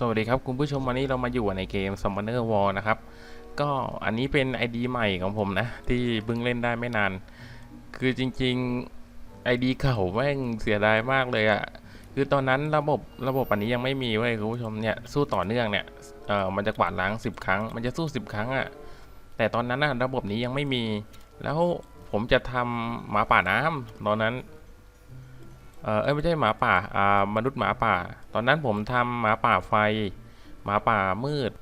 สวัสดีครับคุณผู้ชมวันนี้เรามาอยู่ในเกม Summoner War นะครับ ก็อันนี้เป็น ID ใหม่ของผมนะ ที่เพิ่งเล่นได้ไม่นาน คือจริงๆ ID เก่าแม่งเสียดายมากเลยอะ่ะ คือตอนนั้นระบบระบบอันนี้ยังไม่มีเว้ยคุณผู้ชมเนี่ยสู้ต่อเนื่องเนี่ยเออมันจะกวาดล้าง 10 ครั้ง มันจะสู้ 10 ครั้งอะ่ะ แต่ตอนนั้นนะระบบนี้ยังไม่มี แล้วผมจะทำหมาป่าน้ำตอนนั้น เออไม่ใช่หมาป่าอ่ามนุษย์หมาป่า ตอนนั้นผมทำหมาป่าไฟ หมาป่ามืด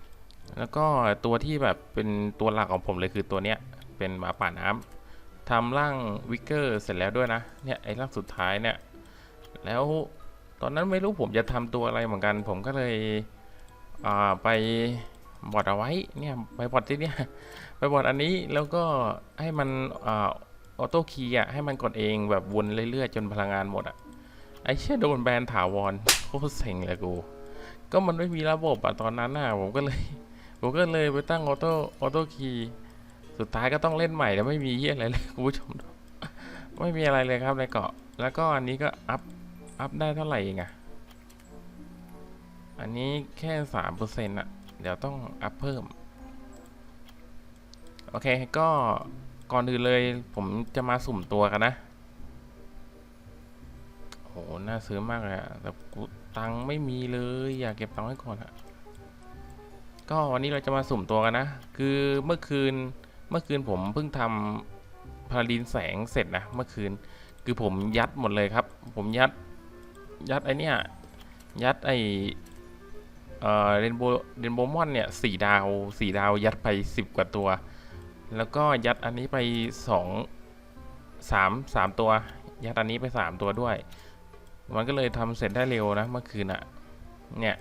แล้วก็ตัวที่แบบเป็นตัวหลักของผมเลยคือตัวเนี้ยเป็นหมาป่าน้ำทำร่างวิกเกอร์เสร็จแล้วด้วยนะเนี่ยไอ้ร่างสุดท้ายเนี่ยแล้วตอนนั้นไม่รู้ผมจะทำตัวอะไรเหมือนกัน ผมก็เลยอ่าไปบอดเอาไว้เนี่ยไปบอดที่เนี่ยไปบอดอันนี้แล้วก็ให้มันอ่าออโต้คีย์อะให้มันกดเองแบบวนเรื่อยๆ จนพลังงานหมดอะ ไอ้เชี่ยโดนแบนถาวรโคตรเซ็งเลยกู ก็มันไม่มีระบบอะตอนนั้นน่ะผมก็เลย ผมก็เลยไปตั้งออโต้ออโต้คีย์สุดท้ายก็ต้องเล่นใหม่แล้วไม่มีเหี้ยอะไรเลยคุณผู้ชมไม่มีอะไรเลยครับในเกาะ แล้วก็อันนี้ก็อัพอัพได้เท่าไหร่เองอะอันนี้แค่สามเปอร์เซ็นต์อะเดี๋ยวต้องอัพเพิ่ม โอเคก็ก่อนอื่นเลยผมจะมาสุ่มตัวกันนะ หน่าซื้อมากเลยอะแต่กูตังไม่มีเลยอยากเก็บตังไว้ก่อนอะก็วันนี้เราจะมาสุ่มตัวกันนะ คือเมื่อคืนเมื่อคืนผมเพิ่งทำพาราดินแสงเสร็จนะเมื่อคืนคือผมยัดหมดเลยครับ ผมยัดยัดไอเนี้ยยัดไอเอ่อเรนโบเรนโบมอนเนี่ยสี่ดาวสี่ดาวยัดไปสิบกว่าตัว แล้วก็ยัดอันนี้ไปสองสามสามตัวยัดอันนี้ไปสามตัวด้วย มันก็เลยทำเสร็จได้เร็วนะเมื่อคืนอะเนี่ย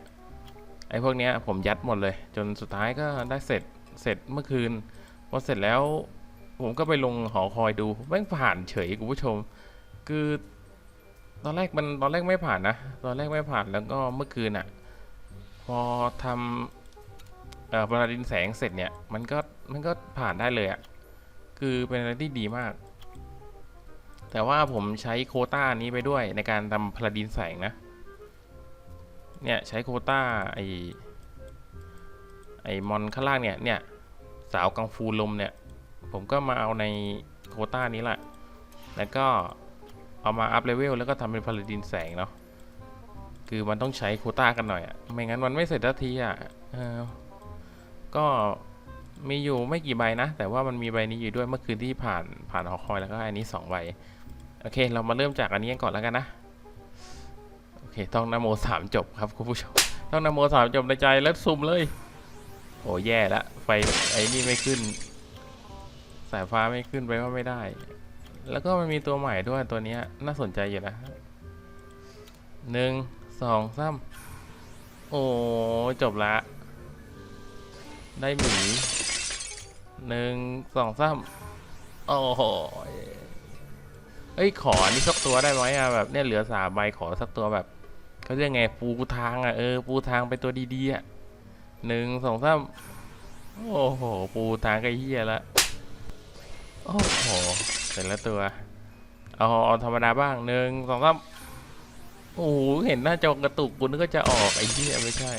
ไอ้พวกเนี้ยผมยัดหมดเลย จนสุดท้ายก็ได้เสร็จเสร็จเมื่อคืนพอเสร็จแล้วผมก็ไปลงหอคอยดูแม่งผ่านเฉยคุณผู้ชม คือตอนแรกมันตอนแรกไม่ผ่านนะ ตอนแรกไม่ผ่านแล้วก็เมื่อคืนอะพอทำเอ่อประดินแสงเสร็จเนี่ย มันก็มันก็ผ่านได้เลยอะคือเป็นอะไรที่ดีมาก แต่ว่าผมใช้โคต้านี้ไปด้วยในการทำพลาดินแสงนะ เนี่ย ใช้โคต้าไอไอมอนข้างล่างเนี่ย เนี่ย สาวกังฟูลมเนี่ย ผมก็มาเอาในโคต้านี้แหละ แล้วก็เอามาอัพเลเวลแล้วก็ทำเป็นพลาดินแสงเนาะ คือมันต้องใช้โคต้ากันหน่อยอะไม่งั้นมันไม่เสร็จทันทีอะออก็มีอยู่ไม่กี่ใบนะ แต่ว่ามันมีใบนี้อยู่ด้วยเมื่อคืนที่ผ่านผ่านหอคอยแล้วก็อันนี้สองใบ โอเค เรามาเริ่มจากอันนี้กันก่อนแล้วกันนะ โอเค ต้องนโมสามจบครับคุณผู้ชม ต้องนโมสามจบในใจแล้วซุ่มเลย โอ้แย่ละ ไฟไอ้นี่ไม่ขึ้น สายฟ้าไม่ขึ้นไปว่าไม่ได้ แล้วก็มันมีตัวใหม่ด้วยตัวนี้น่าสนใจอยู่นะหนึ่งสองสามโอ้จบละ ได้หมีหนึ่งสองสามโอ้โห เอ้ยขออันนี้สักตัวได้ไหมอะแบบเนี่ยเหลือสามใบขอสักตัวแบบเขาเรียกไงปูทางอะเออปูทางไปตัวดีๆอะหนึ่งสองสามโอ้โหปูทางไก็เฮียละโอ้โหเสร็จแล้วตัวเอาเอาธรรมดาบ้างหนึ่งสองสามโอ้โหเห็นหน้าจอกระตุกกูนึกว่าจะออกไอ้เหี้ยไม่ใช่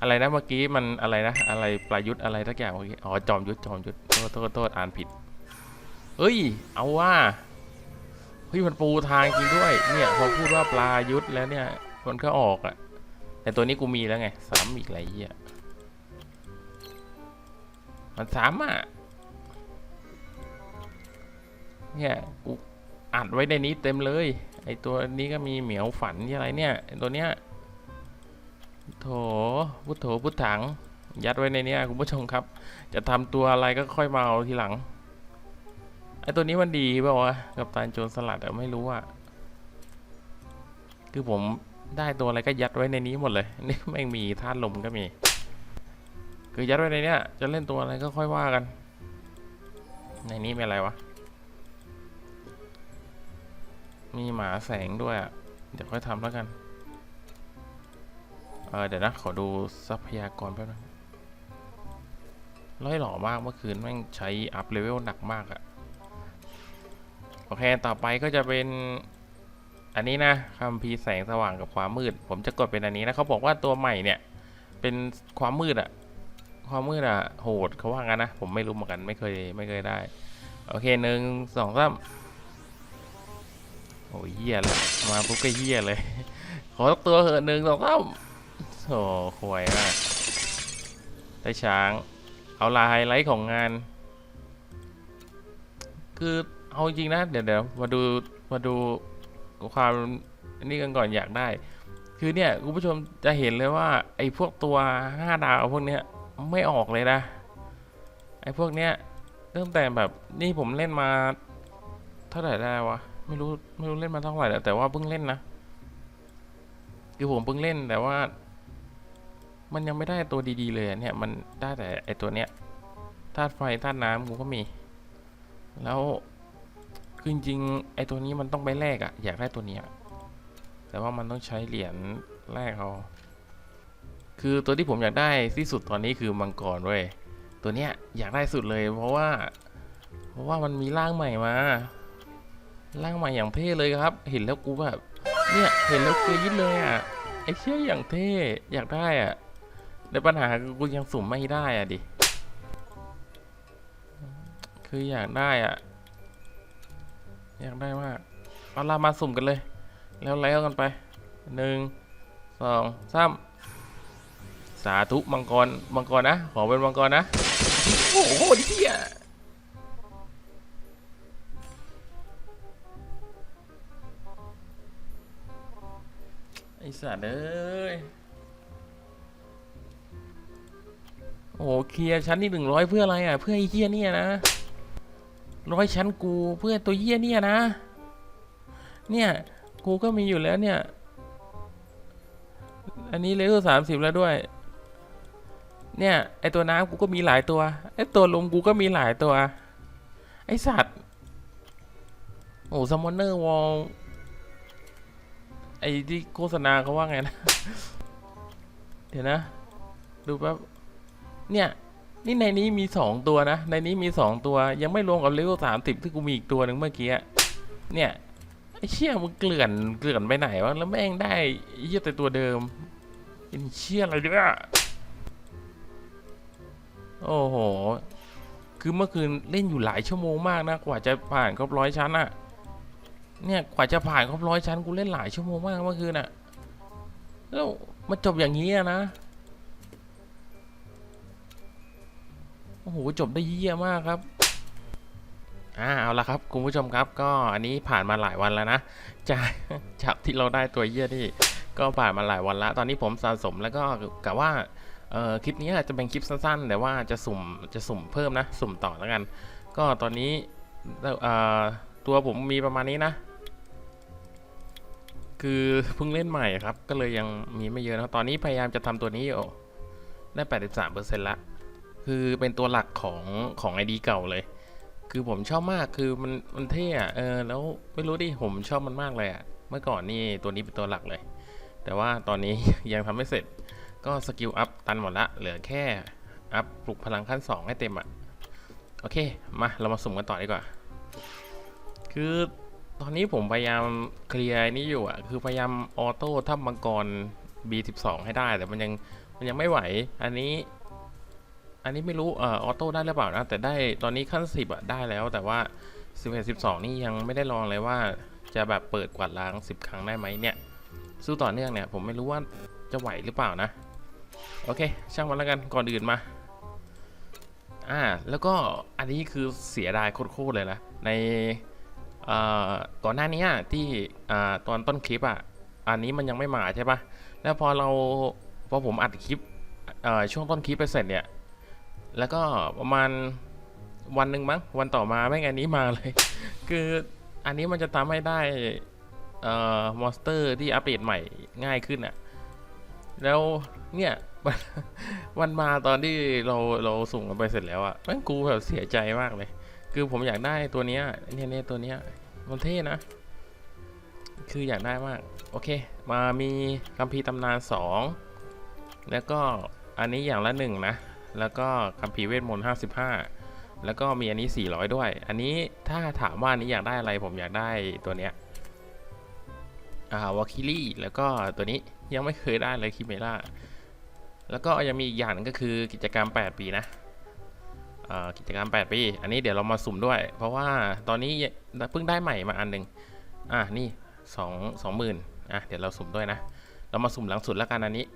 อะไรนะเมื่อกี้มันอะไรนะ อะไรประยุทธ์อะไรทักอย่างเมื่อกี้อ๋อจอมยุทธจอมยุทธโทษโทษโทษอ่านผิดเฮ้ย เอาว่า ฮ้ยมันปูทางจริงด้วย เนี่ยพอพูดว่าปลายุทธแล้วเนี่ยมันก็ออกอะแต่ตัวนี้กูมีแล้วไงสามอีกไรเหี้ยมันสามอะเนี่ยกูอัดไว้ในนี้เต็มเลย ไอตัวนี้ก็มีเหมียวฝันที่อะไรเนี่ยตัวเนี้ยโถพุทโถพุทถัง ยัดไว้ในเนี้ยคุณผู้ชมครับ จะทำตัวอะไรก็ค่อยมาเอาทีหลัง ไอตัวนี้มันดีเปล่าวะกับตานโจรสลัดอะไม่รู้อะคือผมได้ตัวอะไรก็ยัดไว้ในนี้หมดเลยนี่แม่มีธาตุลมก็มี คือยัดไว้ในเนี้ยจะเล่นตัวอะไรก็ค่อยว่ากัน ในนี้มีอะไรวะ มีหมาแสงด้วยอะเดี๋ยวค่อยทำแล้วกันเออเดี๋ยวนะขอดูทรัพยากรแป๊บนึงร้อยหล่อมากเมื่อคืนแม่งใช้อัพเลเวลหนักมากอะ โอเค ต่อไปก็จะเป็นอันนี้นะคัมภีร์แสงสว่างกับความมืด ผมจะกดเป็นอันนี้นะเขาบอกว่าตัวใหม่เนี่ย เป็นความมืดอะความมืดอะโหดเขาว่างั้นนะ ผมไม่รู้เหมือนกันไม่เคยไม่เคยได้ โอเคหนึ่งสองสามโอ้ยเหี้ยเลยมาปุ๊บก็เหี้ยเลย ขอตัวเหอะหนึ่งสองสามโอ้ควยมากได้ช้าง เอาลาไฮไลท์ของงาน คือ เอาจริงนะ เดี๋ยวเดี๋ยวมาดูมาดูความนี่กันก่อนอยากได้ คือเนี่ยคุณผู้ชมจะเห็นเลยว่า ไอ้พวกตัวห้าดาวพวกเนี้ยไม่ออกเลยนะ ไอ้พวกเนี้ยตั้งแต่แบบนี่ผมเล่นมา เท่าไหร่ได้วะไม่รู้ไม่รู้เล่นมาเท่าไหร่แล้วแต่ว่าเพิ่งเล่นนะคือผมเพิ่งเล่นแต่ว่า มันยังไม่ได้ตัวดีๆเลยเนี่ย มันได้แต่ไอ้ตัวเนี้ยธาตุไฟธาตุน้ำกูก็มี แล้ว คือจริงๆไอตัวนี้มันต้องไปแลกอะอยากได้ตัวนี้แต่ว่ามันต้องใช้เหรียญแลกเอาคือตัวที่ผมอยากได้ที่สุดตอนนี้คือมังกรเว้ยตัวเนี้ยอยากได้สุดเลย เพราะว่า เพราะว่ามันมีร่างใหม่มาร่างใหม่อย่างเท่เลยครับ เห็นแล้วกูแบบเนี่ยเห็นแล้วกรี๊ดเลยอะไอเชี่ยอย่างเท่อยากได้อะแต่ปัญหาคือกูยังสุ่มไม่ได้อะดิคืออยากได้อะ อยากได้มากเอาล่ะมาสุ่มกันเลย แล้วแล้วกันไปหนึ่งสองสามสาธุมังกรมังกรนะ ขอเป็นมังกรนะ โอ้โหเที่ยไอสัตว์เอ้ยโอ้โหเคลียร์ชั้นที่หนึ่งร้อยเพื่ออะไรอะ เพื่อไอ้เหี้ยเนี่ยนะ ร้อยชั้นกูเพื่อตัวเหี้ยเนี่ยนะ เนี่ยกูก็มีอยู่แล้วเนี่ย อันนี้เลเวลสามสิบแล้วด้วย เนี่ยไอตัวน้ำกูก็มีหลายตัวไอตัวลมกูก็มีหลายตัว ไอสัตว์โอ้ซัมมอนเนอร์วอลไอที่โฆษณาเขาว่าไงนะ เดี๋ยวนะ ดูแป๊บเนี่ย นี่ในนี้มีสองตัวนะ ในนี้มีสองตัว ยังไม่รวมกับเลเวลสามสิบที่กูมีอีกตัวหนึ่งเมื่อกี้ เนี่ยไอ้เชี่ยมึงเกลื่อนเกลื่อนไปไหนวะ แล้วแม่งได้เหี้ยแต่ตัวเดิมเป็นเชี่ยอะไรเนี่ยโอ้โห คือเมื่อคืนเล่นอยู่หลายชั่วโมงมากนะ กว่าจะผ่านครบร้อยชั้นอะเนี่ย กว่าจะผ่านครบร้อยชั้นกูเล่นหลายชั่วโมงมากเมื่อคืนอะแล้วมาจบอย่างนี้อะนะ โอ้โหจบได้เยี่ยมากครับอ่าเอาละครับคุณผู้ชมครับก็อันนี้ผ่านมาหลายวันแล้วนะจากจากที่เราได้ตัวเยี่ยที่ก็ผ่านมาหลายวันแล้วตอนนี้ผมสะสมแล้วก็กะว่าเออคลิปนี้อาจจะเป็นคลิปสั้นๆ แต่ว่าจะสุ่มจะสุ่มเพิ่มนะ สุ่มต่อแล้วกัน ก็ตอนนี้เอ่อตัวผมมีประมาณนี้นะ คือเพิ่งเล่นใหม่ครับ ก็เลยยังมีไม่เยอะนะตอนนี้พยายามจะทำตัวนี้อยู่ได้ 83%ละ คือเป็นตัวหลักของของไอดีเก่าเลย คือผมชอบมากคือมันมันเท่อะเออแล้วไม่รู้ดิผมชอบมันมากเลยอะเมื่อก่อนนี่ตัวนี้เป็นตัวหลักเลย แต่ว่าตอนนี้ยังทำไม่เสร็จก็สกิลอัพตันหมดละเหลือแค่อัพปลุกพลังขั้น 2 ให้เต็มอะโอเคมาเรามาสุ่มกันต่อดีกว่า คือตอนนี้ผมพยายามเคลียร์นี่อยู่อะคือพยายามออโต้ทับมังกร B12 ให้ได้ แต่มันยังมันยังไม่ไหว อันนี้ อันนี้ไม่รู้เอ่อออโต้ได้หรือเปล่านะ แต่ได้ตอนนี้ขั้นสิบอะได้แล้ว แต่ว่าสิบเอ็ดสิบสองนี่ยังไม่ได้ลองเลยว่าจะแบบเปิดกวาดล้างสิบครั้งได้ไหมเนี่ย สู้ต่อเนื่องเนี่ย ผมไม่รู้ว่าจะไหวหรือเปล่านะ โอเค ช่างมันแล้วกันก่อนอื่นมาอ่าแล้วก็อันนี้คือเสียดายโคตรๆเลยนะในอ่อก่อนหน้านี้ที่อ่าตอนต้นคลิปอะอันนี้มันยังไม่มาใช่ปะแล้วพอเราพอผมอัดคลิปอ่อช่วงต้นคลิปไปเสร็จเนี่ย แล้วก็ประมาณวันหนึ่งมั้งวันต่อมาไม่งอันนี้มาเลย คืออันนี้มันจะทำให้ได้เอ่อมอนสเตอร์ที่อัปเดตใหม่ง่ายขึ้นอะแล้วเนี่ยมันมาตอนที่เราเราส่งกันไปเสร็จแล้วอะแม่งกูแบบเสียใจมากเลย คือผมอยากได้ตัวเนี้ยเนี่ยเนี่ยตัวเนี้ยมันเท่นะ คืออยากได้มาก โอเค มามีคัมภีร์ตำนานสองแล้วก็อันนี้อย่างละหนึ่งนะ แล้วก็คัมภีร์เวทมนต์55 แล้วก็มีอันนี้ 400 ด้วย อันนี้ถ้าถามว่านนี้อยากได้อะไรผมอยากได้ตัวเนี้ย อ่าวาคิลี่แล้วก็ตัวนี้ยังไม่เคยได้เลยคิเมล่า แล้วก็ยังมีอีกอย่างนึงก็คือกิจกรรม 8 ปีนะอ่ากิจกรรม 8 ปี อันนี้เดี๋ยวเรามาสุ่มด้วย เพราะว่าตอนนี้เพิ่งได้ใหม่มาอันหนึ่งอะนี่สองสองหมื่นอะเดี๋ยวเราสุ่มด้วยนะ เรามาสุ่มหลังสุดแล้วกันอันนี้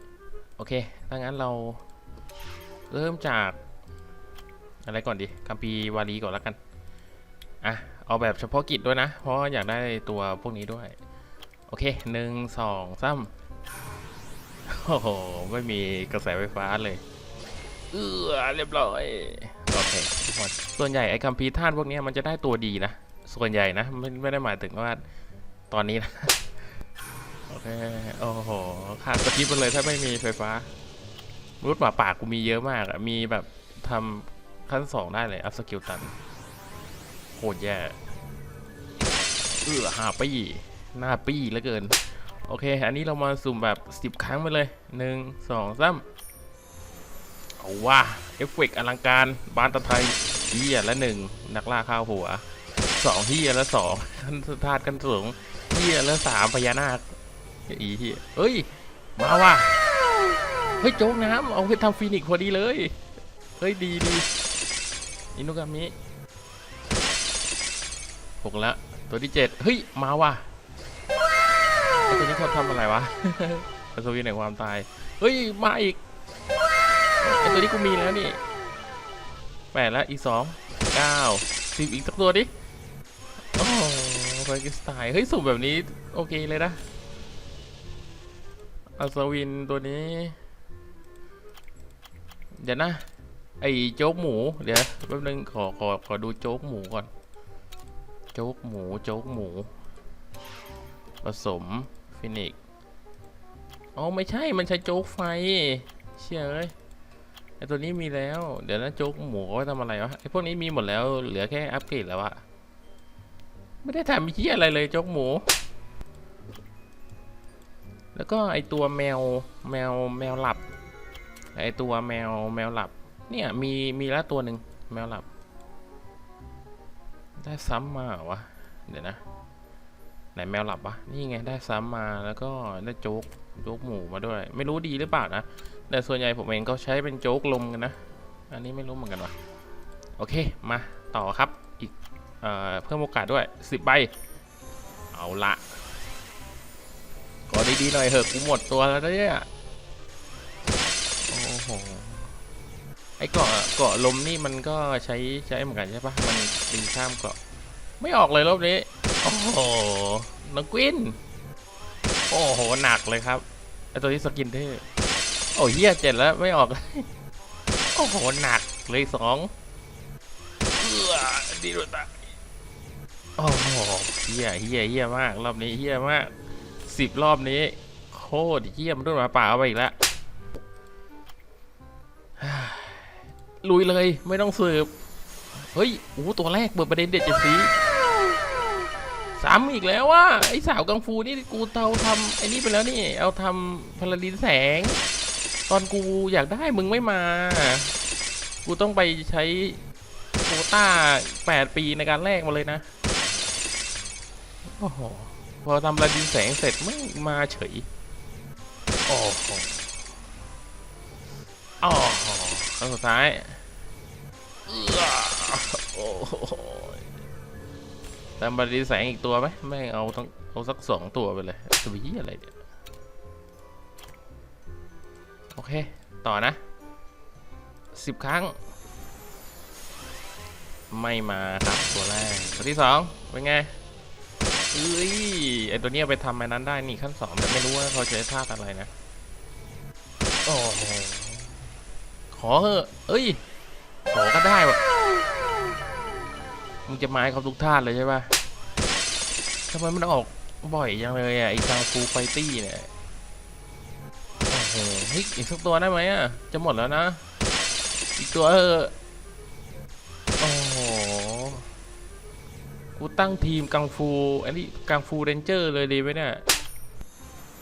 โอเค ถ้างั้นเรา เริ่มจาก อะไรก่อนดีคัมปีร์วารีก่อนแล้วกัน อะ เอาแบบเฉพาะกิจด้วยนะ เพราะอยากได้ตัวพวกนี้ด้วย โอเคหนึ่งสองสามโอ้โห ไม่มีกระแสไฟฟ้าเลย เออเรียบร้อย โอเคทุกคนส่วนใหญ่ไอ้คัมภีร์ธาตุพวกนี้มันจะได้ตัวดีนะ ส่วนใหญ่นะ ไม่ไม่ได้หมายถึงว่าตอนนี้นะ โอเค โอ้โห ขาดสกิปไปเลยถ้าไม่มีไฟฟ้า รุดหมาป่ากูมีเยอะมากอะมีแบบทำขั้นสองได้เลยอัพสกิลตันโหดแย่เออหาปี้หน้าปี้เหลือเกิน โอเค อันนี้เรามาสุ่มแบบสิบ10ครั้งไปเลยหนึ่งสองสามเอาว่าเอฟเฟกต์อลังการบานตะไทยเฮียละหนึ่งนักล่าข้าวหัวสองเฮียละสองขั้นสถาดกันสูงเฮียละสามพญานาคอีเฮียเฮ้ย มาว่ะ เฮ้ยโจ๊กน้ำเอาไปทำฟีนิกซ์พอดีเลย เฮ้ยดีดีอินุกามิหกละตัวที่เจ็ดเฮ้ยมาว่ะไอตัวนี้เขาทำอะไรวะอัศวินแห่งความตาย เฮ้ยมาอีกไอตัวนี้กูมีแล้วนี่แปดแล้วอีกสองเก้าสิบอีกสักตัวดิโอ้ไฟกิสไตเฮ้ยสุ่มแบบนี้ โอเคเลยนะอัศวินตัวนี้ เดี๋ยวนะ ไอ้โจ๊กหมู เดี๋ยวแป๊บนึงขอขอขอดูโจ๊กหมูก่อน โจ๊กหมู โจ๊กหมู ผสมฟินิกซ์อ๋อไม่ใช่ มันใช้โจ๊กไฟ เชื่อเลยไอตัวนี้มีแล้ว เดี๋ยวนะโจ๊กหมูเขาไว้ทำอะไรวะ ไอพวกนี้มีหมดแล้ว เหลือแค่อัปเกรดแล้วอะไม่ได้ทำเหี้ยอะไรเลยโจ๊กหมู แล้วก็ไอตัวแมว แมว แมวหลับ ไอตัวแมวแมวหลับ เนี่ยมีมีแล้วตัวหนึ่งแมวหลับ ได้ซ้ำมาเหรอวะ เดี๋ยวนะ ไหนแมวหลับวะนี่ไงได้ซ้ำมาแล้วก็ได้โจ๊กโจ๊กหมูมาด้วย ไม่รู้ดีหรือเปล่านะ แต่ส่วนใหญ่ผมเองก็ใช้เป็นโจ๊กลมกันนะ อันนี้ไม่รู้เหมือนกันวะโอเคมาต่อครับอีกเอเพิ่มโอกาสด้วยสิบใบ เอาละขอดีๆหน่อยเถอะกูหมดตัวแล้วเนี่ย โอ้โห ไอ้เกาะเกาะลมนี่มันก็ใช้ใช้เหมือนกันใช่ปะมันตีข้ามเกาะ ไม่ออกเลยรอบนี้ โอ้โหน้องกวิน โอ้โห หนักเลยครับ ไอตัวนี้สกินเท่โอ้เฮียเจ็ดแล้วไม่ออกโอ้โห หนักเลยสองเฮือดีด้วยตาโอ้โหเฮียเฮียเฮียมาก รอบนี้เฮียมากสิบรอบนี้ โคตรเฮียมันต้องมาป่าเอาไปอีกแล้ว ลุยเลยไม่ต้องสืบ เฮ้ยโอ้ตัวแรกเปิดประเด็นเด็ดเจ็ดสีซ้ำอีกแล้วว่าไอ้สาวกังฟูนี่กูเตาทำไอ้นี่ไปแล้วนี่เอาทำพลาดินแสง ตอนกูอยากได้มึงไม่มา กูต้องไปใช้โคต้าแปดปีในการแลกมาเลยนะโอ้โหพอทำพลาดินแสงเสร็จไม่มาเฉยโอ้โหอ๋อ ครั้งสุดท้ายโอ้โหตามบริแสงอีกตัวไหมแม่งเอาทั้งเอาสักสองตัวไปเลยตัวยี่อะไรเนี่ยโอเค ต่อนะสิบครั้ง ไม่มาครับตัวแรกตัวที่สองเป็นไงเอ้ยไอตัวเนี้ยไปทำไอ้นั้นได้นี่ขั้นสองแต่ไม่รู้ว่าเขาใช้ท่าอะไรนะ โอ้ ขอเถอะเอ้ย ขอก็ได้วะมึงจะมาให้เขาทุกท่าเลยใช่ปะทำไมมันออกบ่อยจังเลยอะไอ้กาฟูไฟตี้เนี่ยโอ้โหเฮ้ยอีกสักตัวได้ไหมอะ จะหมดแล้วนะ อีกตัวเออโอ้โห กูตั้งทีมกังฟูอันนี้กังฟูเรนเจอร์เลยดีไหมเนี่ย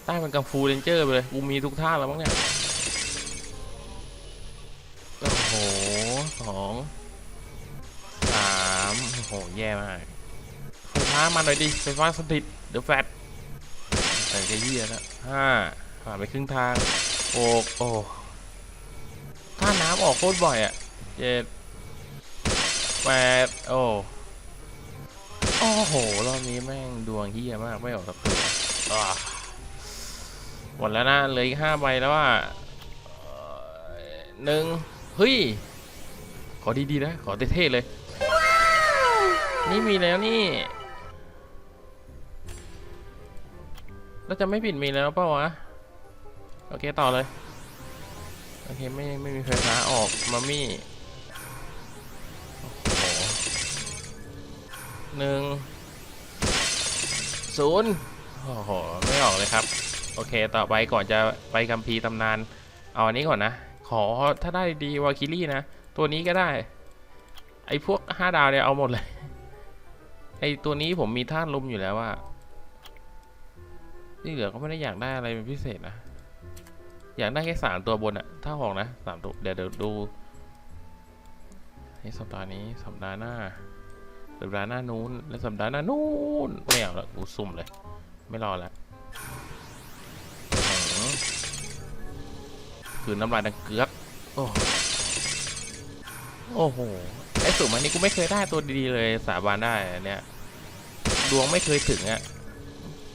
ตั้งเป็นกังฟูเรนเจอร์ไปเลย กูมีทุกท่าแล้วมั้งเนี่ย โหแย่มากไฟฟ้ามาหน่อยดิไฟฟ้าสถิตเดี๋ยวแฟดโอ้โหแต่จะเยี่ยแล้วห้าผ่านไปครึ่งทางโอ้โอ้ถ้าน้ำออกโคตรบ่อยอะเจ็ดแปดโอ้โอ้โห รอบนี้แม่งดวงเฮียมาก ไม่ออกสักตัวหมดแล้วนะ เหลืออีกห้าใบแล้วว่าหนึ่งเฮ้ย ขอดีๆนะ ขอเท่ๆเลย นี่มีแล้วนี่เราจะไม่ปิดมีแล้วเปล่าวะ โอเคต่อเลย โอเคไม่ไม่มีไฟฟ้าออกมามี่โอ้โหหนึ่งศูนย์โอ้โห ไม่ออกเลยครับ โอเคต่อไปก่อนจะไปคัมภีร์ตำนาน เอาอันนี้ก่อนนะ ขอถ้าได้ดีวาคิลี่นะ ตัวนี้ก็ได้ ไอ้พวกห้าดาวเนี่ยเอาหมดเลย ไอตัวนี้ผมมีท่าตุลมอยู่แล้วว่าที่เหลือก็ไม่ได้อยากได้อะไรเป็นพิเศษนะ อยากได้แค่สามตัวบนอะถ้าหอกนะสามตัวเดี๋ยวเดี๋ยวดูในสัปดาห์นี้สัปดาห์หน้า สัปดาห์หน้านู้น และสัปดาห์หน้านู้นไม่เอาละกูซุ่มเลย ไม่รอละอื้อหือคือน้ำลายดังเกือกโอ้โห อ้สุ่มอันนี้กูไม่เคยได้ตัวดีๆเลยสาบานได้เนี่ยดวงไม่เคยถึงอะ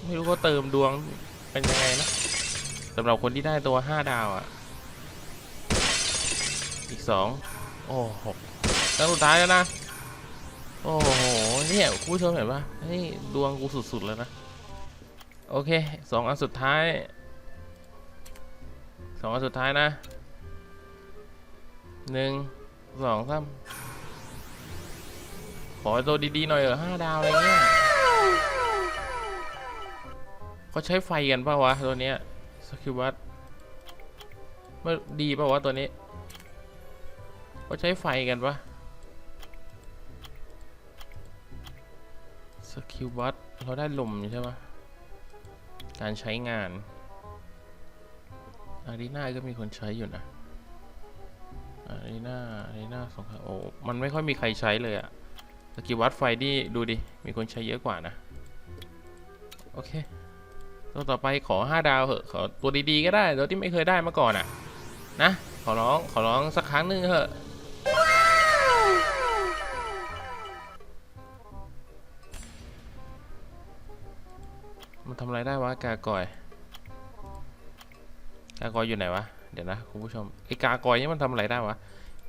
ไม่รู้ว่าเติมดวงเป็นยังไงนะสำหรับคนที่ได้ตัวห้าดาวอะ่ะ อีกสองโอ้โหตั้งสุดท้ายแล้วนะ โอ้โหเนี่ยคุณผู้ชมเห็นปะนี่ดวงกูสุดๆแล้วนะ โอเคสองอันสุดท้ายสองอันสุดท้ายนะหนึ่งสองสาม ขอตัวดีๆหน่อยเออห้าดาวอะไรเงี้ยเขาใช้ไฟกันป่าวะตัวเนี้ยสกิลวัตมันดีป่าวะตัวนี้เขาใช้ไฟกันปะสกิลวัตเราได้ลมใช่ปะการใช้งานอารีนาก็มีคนใช้อยู่นะอารีนาอารีนาสงครามโอ้มันไม่ค่อยมีใครใช้เลยอะ สกิลวัตไฟนี่ดูดิ มีคนใช้เยอะกว่านะ โอเคตัวต่อไปขอ 5 ดาวเหอะ ขอตัวดีๆก็ได้ ตัวที่ไม่เคยได้มาก่อนอะ นะ ขอร้อง ขอร้องสักครั้งหนึ่งเถอะมันทำอะไรได้วะกากอย กากอยอยู่ไหนวะ เดี๋ยวนะคุณผู้ชมไอ้กากอยนี่มันทำอะไรได้วะ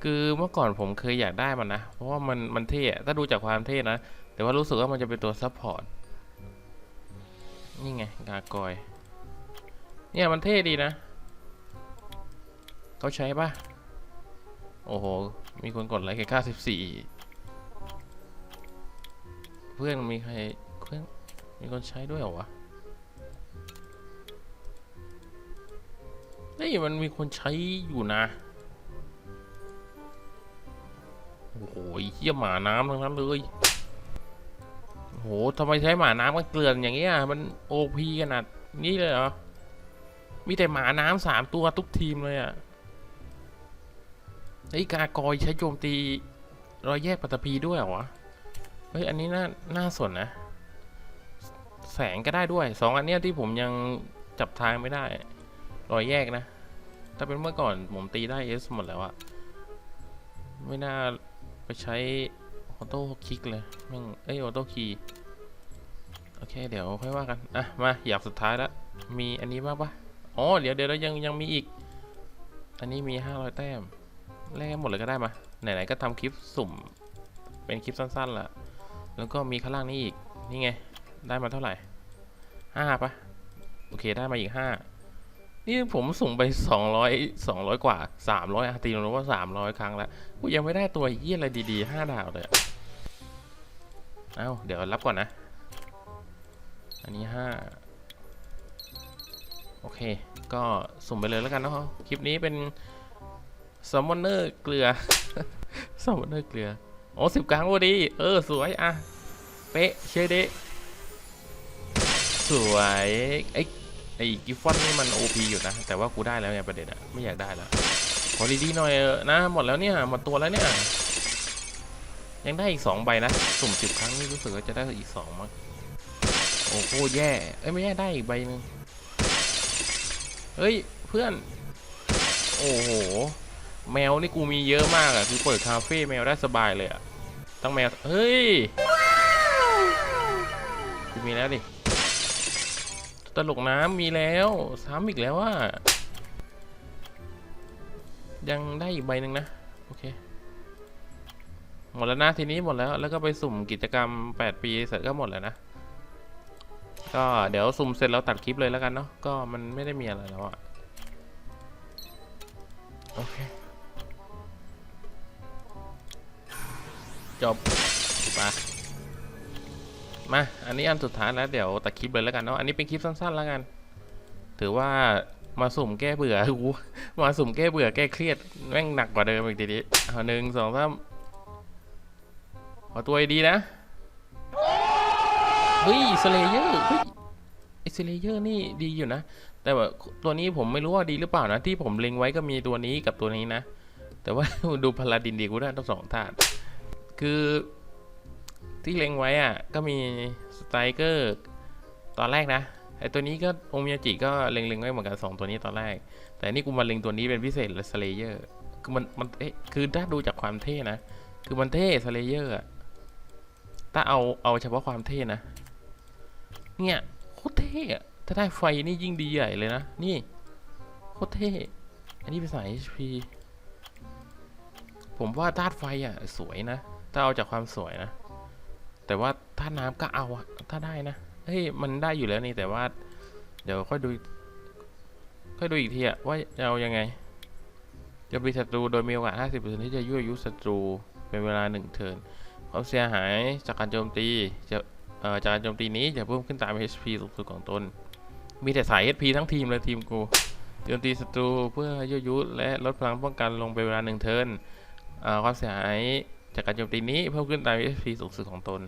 คือเมื่อก่อนผมเคยอยากได้มันนะ เพราะว่ามันมันเท่ถ้าดูจากความเท่นะ แต่ว่ารู้สึกว่ามันจะเป็นตัวซัพพอร์ต นี่ไงกากอย เนี่ยมันเท่ดีนะ เขาใช้ปะโอ้โห มีคนกดไลค์แค่94เพื่อนมีใครเพื่อนมีคนใช้ด้วยเหรอวะเฮ้ยมันมีคนใช้อยู่นะ โอ้โหเหี้ยหมาน้ำทั้งนั้นเลยโอ้โหทำไมใช้หมาน้ำกันเกลื่อนอย่างเงี้ยมันโอพีขนาดนี้เลยเหรอ มีแต่หมาน้ำสามตัวทุกทีมเลยอะ่ะไอ้ยกากอยใช้โจมตีรอยแยกปัตตภีด้วยเหรอวะ เฮ้ย อันนี้น่า น่าสนนะ แสงก็ได้ด้วยสองอันเนี้ยที่ผมยังจับทางไม่ได้ รอยแยกนะ ถ้าเป็นเมื่อก่อนผมตีได้เอสหมดแล้วอะไม่น่า ไปใช้ออโต้คลิกเลยแม่งเอ้ยออโต้คีย์โอเค เดี๋ยวค่อยว่ากัน อะ มาอยากสุดท้ายแล้ว มีอันนี้บ้างปะอ๋อ เดี๋ยวเดี๋ยวเรายังยังมีอีก อันนี้มี 500 แต้ม แลกหมดเลยก็ได้มา ไหนๆ ก็ทำคลิปสุ่ม เป็นคลิปสั้นๆละแล้วก็มีข้างล่างนี้อีก นี่ไง ได้มาเท่าไหร่ห้าปะโอเค ได้มาอีกห้า นี่ผมสุ่มไป 200 200 กว่า 300อะตีลงว่า 300 ครั้งแล้วกูยังไม่ได้ตัวเยี่ยอะไรดีๆ 5 ดาวเลยอะเอ้า เดี๋ยวรับก่อนนะ อันนี้ 5 โอเค ก็สุ่มไปเลยแล้วกันเนาะคลิปนี้เป็นซัมมอนเนอร์เกลือซัมมอนเนอร์เกลือ โอ้สิบกลางพอดี เออ สวย อะ เป๊ะ เชยเดสวยไอ้ ไอ้กิฟฟอนนี่มันโอพีอยู่นะ แต่ว่ากูได้แล้วไงประเด็นอะไม่อยากได้แล้ว ขอดีๆหน่อยเออะนะ หมดแล้วเนี่ย หมดตัวแล้วเนี่ย ยังได้อีกสองใบนะ สุ่มสิบครั้งนี่รู้สึกว่าจะได้อีกสองมั้งโออ้โหแย่ เอ้ยไม่แย่ได้อีกใบหนึ่งเฮ้ยเพื่อน โอ้โห แมวนี่กูมีเยอะมากอะคือเปิดคาเฟ่แมวได้สบายเลยอะตั้งแมว เฮ้ย กูมีแล้วดิ ตลกน้ำมีแล้ว ซ้ำอีกแล้วว่า ยังได้อีกใบหนึ่งนะ โอเค หมดแล้วนะทีนี้หมดแล้ว แล้วก็ไปสุ่มกิจกรรม 8 ปีเสร็จก็หมดแล้วนะ ก็เดี๋ยวสุ่มเสร็จแล้วตัดคลิปเลยแล้วกันเนาะ ก็มันไม่ได้มีอะไรแล้วอะโอเค จบไป มา อันนี้อันสุดท้ายแล้วเดี๋ยวตัดคลิปเลยแล้วกันเนาะ อันนี้เป็นคลิปสั้นๆแล้วกัน ถือว่ามาสุ่มแก้เบื่อกูมาสุ่มแก้เบื่อแก้เครียด แม่งหนักกว่าเดิมอีกทีนี้เอาหนึ่งสองสามขอตัวดีนะ เฮ้ยสเลเยอร์ เฮ้ยไอสเลเยอร์นี่ดีอยู่นะ แต่ว่าตัวนี้ผมไม่รู้ว่าดีหรือเปล่านะ ที่ผมเล็งไว้ก็มีตัวนี้กับตัวนี้นะ แต่ว่าดูพลาดินดีกูได้ทั้งสองธาตุคือ ที่เล็งไว้อะ ก็มีสไตรเกอร์ตอนแรกนะไอตัวนี้ก็องมิยาจิก็เล็งๆไว้เหมือนกันสองตัวนี้ตอนแรก แต่นี่กูมาเล็งตัวนี้เป็นพิเศษเลยสเลเยอร์คือมันมันเอ๊ะคือถ้าดูจากความเท่นะ คือมันเท่สเลเยอร์อะถ้าเอาเอาเฉพาะความเท่นะ เนี่ยโคตรเท่อะถ้าได้ไฟนี่ยิ่งดีใหญ่เลยนะ นี่โคตรเท่ อันนี้เป็นสาย HP ผมว่าธาตุไฟอะสวยนะ ถ้าเอาจากความสวยนะ แต่ว่าธาน้ำก็เอาอะถ้าได้นะเฮ้ยมันได้อยู่แล้วนี่แต่ว่า เดี๋ยวค่อยดู ค่อยดูอีกทีอะว่าจะเอายังไง จะมีศัตรูโดยมีโอกาส 50%ที่จะยั่วยุศัตรูเป็นเวลาหนึ่งเทิร์นความเสียหายจากการโจมตีจะเอ่อจากการโจมตีนี้จะเพิ่มขึ้นตาม HP สูงสุดของตน มีแต่สาย HP ทั้งทีมเลยทีมกูโจมตีศัตรูเพื่อยั่วยุและลดพลังป้องกันลงเป็นเวลาหนึ่งเทิร์นเอ่อความเสียหาย จากการโจมตีนี้เพิ่มขึ้นตาม HP สูงสุดของตน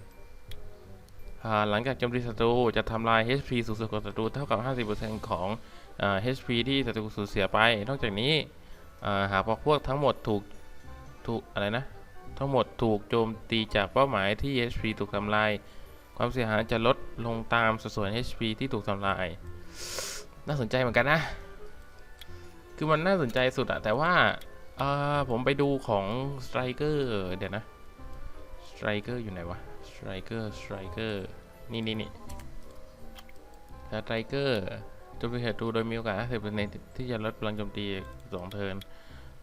หลังจากโจมตีศัตรูจะทำลาย HP สูงสุดของศัตรูเท่ากับ 50%ของอ HP ที่ศัตรูสูญเสียไป นอกจากนี้หากพวกทั้งหมดถูกถูกอะไรนะ ทั้งหมดถูกโจมตีจากเป้าหมายที่ HP ถูกทำลาย ความเสียหายจะลดลงตามสัดส่วน HP ที่ถูกทำลาย น่าสนใจเหมือนกันนะ คือมันน่าสนใจสุดอะแต่ว่า อ่อผมไปดูของ Striker เดี๋ยวนะ Striker อยู่ไหนวะ Striker Striker นี่นี่นี่ Striker โจมตีศัตรูโดยมีโอกาส50%ที่จะลดพลังโจมตีสองเทิร์น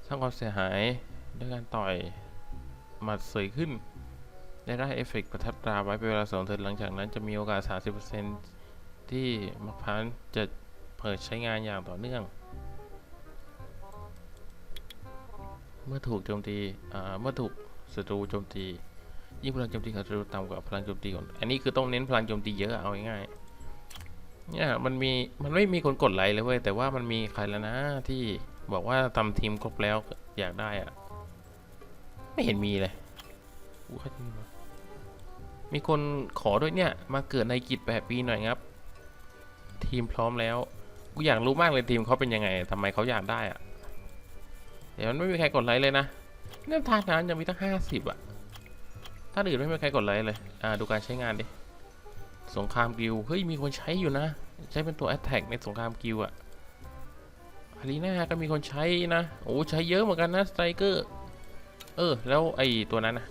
สร้างความเสียหายด้วยการต่อยหมัดสวยขึ้น ได้ได้เอฟเฟกต์ประทับตราไว้เป็นเวลาสองเทิร์นหลังจากนั้นจะมีโอกาส 30%ที่มักพันจะเปิดใช้งานอย่างต่อเนื่อง เมื่อถูกโจมตีเมื่อถูกศัตรูโจมตี ยิ่งพลังโจมตีของศัตรูต่ำกว่าพลังโจมตีของอันนี้คือต้องเน้นพลังโจมตีเยอะเอาง่ายๆเนี่ยมันมีมันไม่มีคนกดไลค์เลยเว้ยแต่ว่ามันมีใครแล้วนะที่บอกว่าทำทีมครบแล้วอยากได้อะไม่เห็นมีเลยมีวมีคนขอด้วยเนี่ยมาเกิดในกิจแปดปีหน่อยครับ ทีมพร้อมแล้วกูอยากรู้มากเลยทีมเขาเป็นยังไงทำไมเขาอยากได้อะ เดี๋ยวมันไม่มีใครกดไลค์เลยนะเนี่ยทางนั้นยังมีตั้งห้าสิบอะถ้าอื่นไม่มีใครกดไลค์เลย อ่าดูการใช้งานดิ สงครามกิลด์เฮ้ยมีคนใช้อยู่นะ ใช้เป็นตัวแอตแทกในสงครามกิลด์อะอารีนาก็มีคนใช้นะ โอ้ใช้เยอะเหมือนกันนะสไตรเกอร์ เออ แล้วไอตัวนั้นนะ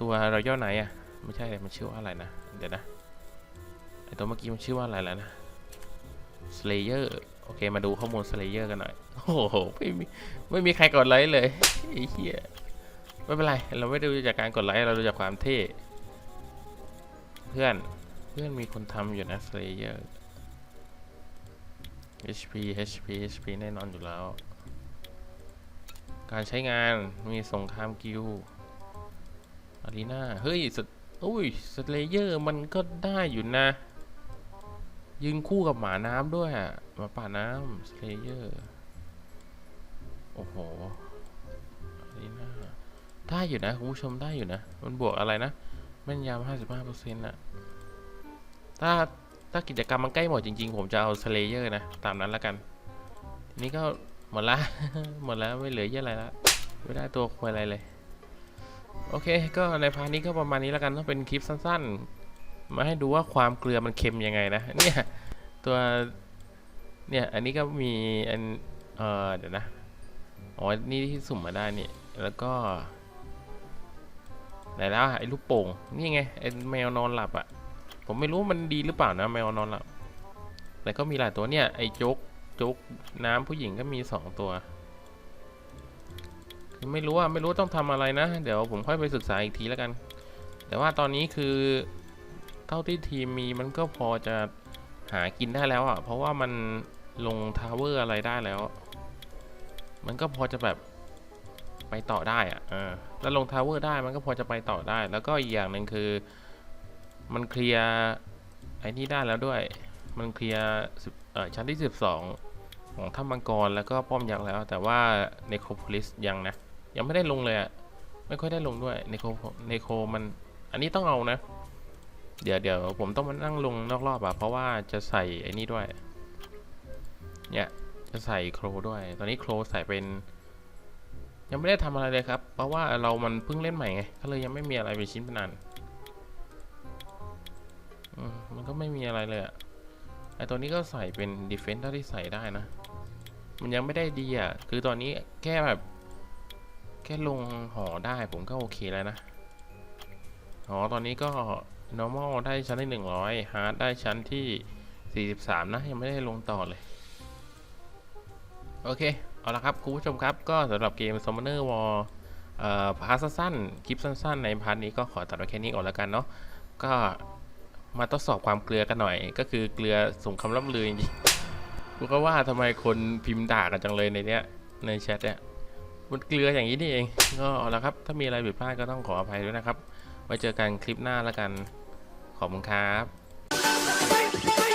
ตัวเรอยัลไหนอะไม่ใช่มันชื่อว่าอะไรนะ เดี๋ยวนะ ไอตัวเมื่อกี้มันชื่อว่าอะไรแล้วนะ Slayer โอเค มาดูข้อมูล Slayer กันหน่อย โอ้โหไม่มีไม่มีใครกดไลค์เลยไอ้เหี้ยไม่เป็นไร เราไม่ดูจากการกดไลค์เราดูจากความเท่ เพื่อนเพื่อนมีคนทำอยู่นะ Slayer HP HP HP แน่นอนอยู่แล้ว การใช้งานมีสงครามกิลอารีนาเฮ้ยสอุ้ยสเลเยอร์มันก็ได้อยู่นะ ยืนคู่กับหมาน้ำด้วยอะหมาป่าน้ำสเลเยอร์ โอ้โหอารีนาได้อยู่นะคุณผู้ชมได้อยู่นะ มันบวกอะไรนะแม่นยำ55%น่ะถ้าถ้ากิจกรรมมันใกล้หมดจริง ๆ ผมจะเอาสเลเยอร์นะ ตามนั้นละกันทีนี้ก็หมดละ หมดแล้วไม่เหลือเยอะอะไรละไม่ได้ตัวควยอะไรเลย โอเค ก็ในพาร์ทนี้ก็ประมาณนี้ล้วกันต้องเป็นคลิปสั้นๆ มาให้ดูว่าความเกลือมันเค็มยังไงนะ เนี่ย ตัว เนี่ย อันนี้ก็มีอันเออเดี๋ยวนะ อ๋อ นี่ที่สุ่มมาได้นี่ แล้วก็ไหนแล้วไอ้ลูกโป่ง นี่ไงไอ้แมวนอนหลับอะผมไม่รู้มันดีหรือเปล่านะแมวนอนหลับ แล้วก็มีหลายตัวเนี่ย ไอ้โจ๊กโจ๊กน้ำผู้หญิงก็มีสองตัว คือไม่รู้อะไม่รู้ต้องทำอะไรนะ เดี๋ยวผมค่อยไปศึกษาอีกทีแล้วกัน แต่ว่าตอนนี้คือเท่าที่ทีมมีมันก็พอจะหากินได้แล้วอะ เพราะว่ามันลงทาวเวอร์อะไรได้แล้ว มันก็พอจะแบบไปต่อได้อะเออแล้วลงทาวเวอร์ได้มันก็พอจะไปต่อได้ แล้วก็อีกอย่างหนึ่งคือ มันเคลียร์ไอ้นี่ได้แล้วด้วย มันเคลียร์ชั้นที่ 12 ของถ้ำมังกรแล้วก็ป้อมยักษ์แล้ว แต่ว่าเนโครโพลิสยังนะ ยังไม่ได้ลงเลยอะไม่ค่อยได้ลงด้วยเนโคเนโคมัน อันนี้ต้องเอานะ เดี๋ยวเดี๋ยวผมต้องมานั่งลงนอกรอบอะเพราะว่าจะใส่ไอ้นี่ด้วย เนี่ย จะใส่โครด้วย ตอนนี้โครใส่เป็น ยังไม่ได้ทำอะไรเลยครับ เพราะว่าเรามันเพิ่งเล่นใหม่ไงก็เลยยังไม่มีอะไรเป็นชิ้นเป็นอันมันก็ไม่มีอะไรเลยอะไอตัวนี้ก็ใส่เป็นดีเฟน s ์เท่าที่ใส่ได้นะ มันยังไม่ได้ดีอะคือตอนนี้แค่แบบ แค่ลงหอได้ผมก็โอเคแล้วนะอ๋อตอนนี้ก็ normal ได้ชั้นที่100 hard ได้ชั้นที่ 43 นะ ยังไม่ได้ลงต่อเลย โอเค เอาละครับคุณผู้ชมครับก็สำหรับเกม Summoner War เอ่อพาร์ทสั้นๆคลิปสั้น ๆ ในพาร์ทนี้ก็ขอตัดไว้แค่นี้ก่อนแล้วกันเนาะก็มาทดสอบความเกลือกันหน่อย ก็คือเกลือสมคำล่ำลือจริงๆกูก็ว่าทำไมคนพิมพ์ด่ากันจังเลยในเนี้ยในแชทเนี่ยมันเกลืออย่างนี้นี่เองก็เอาละครับถ้ามีอะไรผิดพลาดก็ต้องขออภัยด้วยนะครับไว้เจอกันคลิปหน้าแล้วกันขอบคุณครับ